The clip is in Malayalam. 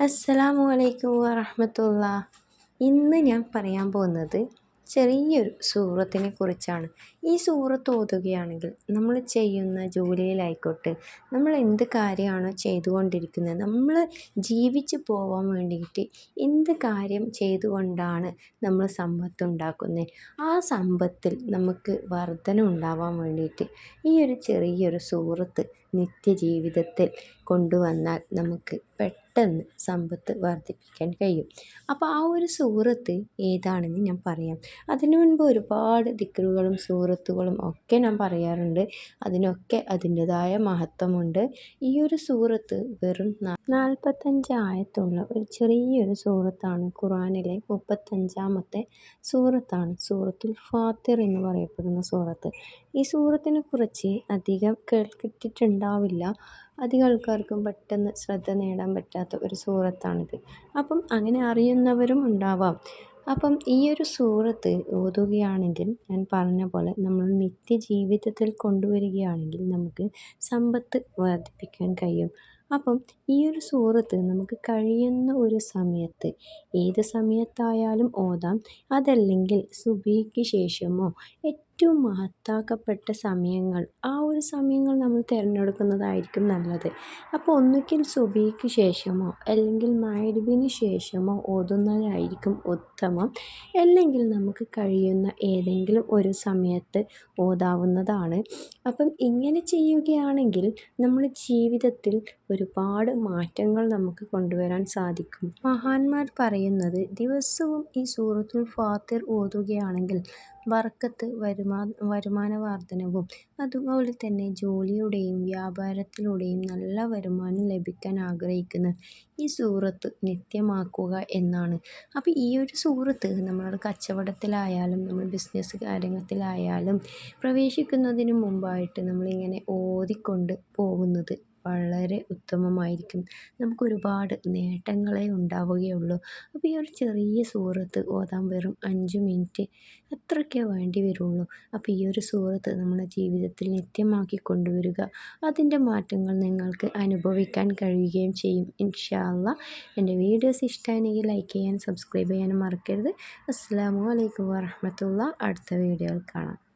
അസ്സലാമു അലൈക്കും വറഹമത്തുള്ള. ഇന്ന് ഞാൻ പറയാൻ പോകുന്നത് ചെറിയൊരു സൂറത്തിനെ കുറിച്ചാണ്. ഈ സൂറത്ത് ഓതുകയാണെങ്കിൽ നമ്മൾ ചെയ്യുന്ന ജോലിയിലായിക്കോട്ടെ നമ്മൾ എന്ത് കാര്യമാണോ ചെയ്തുകൊണ്ടിരിക്കുന്നത് നമ്മൾ ജീവിച്ച് പോകാൻ വേണ്ടിയിട്ട് എന്ത് കാര്യം ചെയ്തുകൊണ്ടാണ് നമ്മൾ സമ്പത്ത് ഉണ്ടാക്കുന്നത്? ആ സമ്പത്തിൽ നമുക്ക് വർധന ഉണ്ടാവാൻ വേണ്ടിയിട്ട് ഈ ഒരു ചെറിയൊരു സൂറത്ത് നിത്യജീവിതത്തിൽ കൊണ്ടുവന്നാൽ നമുക്ക് പെട്ടെന്ന് സമ്പത്ത് വർദ്ധിപ്പിക്കാൻ കഴിയും. അപ്പോൾ ആ ഒരു സൂറത്ത് ഏതാണെന്ന് ഞാൻ പറയാം. അതിനു മുൻപ് ഒരുപാട് ദിക്കറുകളും സൂറത്തുകളും ഒക്കെ ഞാൻ പറയാറുണ്ട്. അതിനൊക്കെ അതിന്റെതായ മഹത്വമുണ്ട്. ഈ ഒരു സൂറത്ത് വെറും നാൽപ്പത്തഞ്ച് ആയത്തുള്ള ഒരു ചെറിയൊരു സൂറത്താണ് ഖുറാനിലെ മുപ്പത്തഞ്ചാമത്തെ സൂറത്താണ് സൂറത്തുൽ ഫാത്തിർ എന്ന് പറയപ്പെടുന്ന സൂറത്ത് ഈ സൂറത്തിനെ കുറിച്ച് അധികം കേട്ടിട്ടുണ്ടാവില്ല അധികം ആൾക്കാർക്കും പെട്ടെന്ന് ശ്രദ്ധ നേടാൻ പറ്റാത്ത ഒരു സൂറത്താണിത്. അപ്പം അങ്ങനെ അറിയുന്നവരും ഉണ്ടാവാം. അപ്പം ഈ ഒരു സൂറത്ത് ഓതുകയാണെങ്കിൽ ഞാൻ പറഞ്ഞ പോലെ നമ്മൾ നിത്യജീവിതത്തിൽ കൊണ്ടുവരികയാണെങ്കിൽ നമുക്ക് സമ്പത്ത് വർദ്ധിപ്പിക്കാൻ കഴിയും. അപ്പം ഈ ഒരു സൂറത്ത് നമുക്ക് കഴിയുന്ന ഒരു സമയത്ത് ഏത് സമയത്തായാലും ഓതാം. അതല്ലെങ്കിൽ സുബിക്ക് ശേഷമോ ഏറ്റവും മഹത്താക്കപ്പെട്ട സമയങ്ങൾ ആ ഒരു സമയങ്ങൾ നമ്മൾ തിരഞ്ഞെടുക്കുന്നതായിരിക്കും നല്ലത്. അപ്പോൾ ഒന്നുകിൽ സുബഹിക്ക് ശേഷമോ അല്ലെങ്കിൽ മഗ്‌രിബിന് ശേഷമോ ഓതുന്നതായിരിക്കും ഉത്തമം. അല്ലെങ്കിൽ നമുക്ക് കഴിയുന്ന ഏതെങ്കിലും ഒരു സമയത്ത് ഓതാവുന്നതാണ്. അപ്പം ഇങ്ങനെ ചെയ്യുകയാണെങ്കിൽ നമ്മുടെ ജീവിതത്തിൽ ഒരുപാട് മാറ്റങ്ങൾ നമുക്ക് കൊണ്ടുവരാൻ സാധിക്കും. മഹാന്മാർ പറയുന്നത് ദിവസവും ഈ സൂറത്തുൽ ഫാത്തിർ ഓതുകയാണെങ്കിൽ ബർക്കത്ത് വരുമാ വരുമാന വർധനവും. അതുപോലെ തന്നെ ജോലിയുടെയും വ്യാപാരത്തിലൂടെയും നല്ല വരുമാനം ലഭിക്കാൻ ആഗ്രഹിക്കുന്ന ഈ സൂറത്ത് നിത്യമാക്കുക എന്നാണ്. അപ്പോൾ ഈ ഒരു സൂറത്ത് നമ്മളുടെ കച്ചവടത്തിലായാലും നമ്മൾ ബിസിനസ് കാര്യത്തിലായാലും പ്രവേശിക്കുന്നതിന് മുമ്പായിട്ട് നമ്മളിങ്ങനെ ഓതിക്കൊണ്ട് പോകുന്നത് വളരെ ഉത്തമമായിരിക്കും. നമുക്കൊരുപാട് നേട്ടങ്ങളെ ഉണ്ടാവുകയുള്ളൂ. അപ്പോൾ ഈ ഒരു ചെറിയ സൂറത്ത് ഓതാൻ വെറും അഞ്ച് മിനിറ്റ് അത്രയ്ക്കേ വേണ്ടി വരുള്ളൂ. അപ്പോൾ ഈ ഒരു സൂറത്ത് നമ്മുടെ ജീവിതത്തിൽ നിത്യമാക്കി കൊണ്ടുവരിക. അതിന്റെ മാറ്റങ്ങൾ നിങ്ങൾക്ക് അനുഭവിക്കാൻ കഴിയുകയും ചെയ്യും. ഇൻഷാല്ല എന്റെ വീഡിയോസ് ഇഷ്ടമാണെങ്കിൽ ലൈക്ക് ചെയ്യാനും സബ്സ്ക്രൈബ് ചെയ്യാനും മറക്കരുത്. അസ്സാം വലൈക്കും വാഹമത്തുള്ള അടുത്ത വീഡിയോയിൽ കാണാം.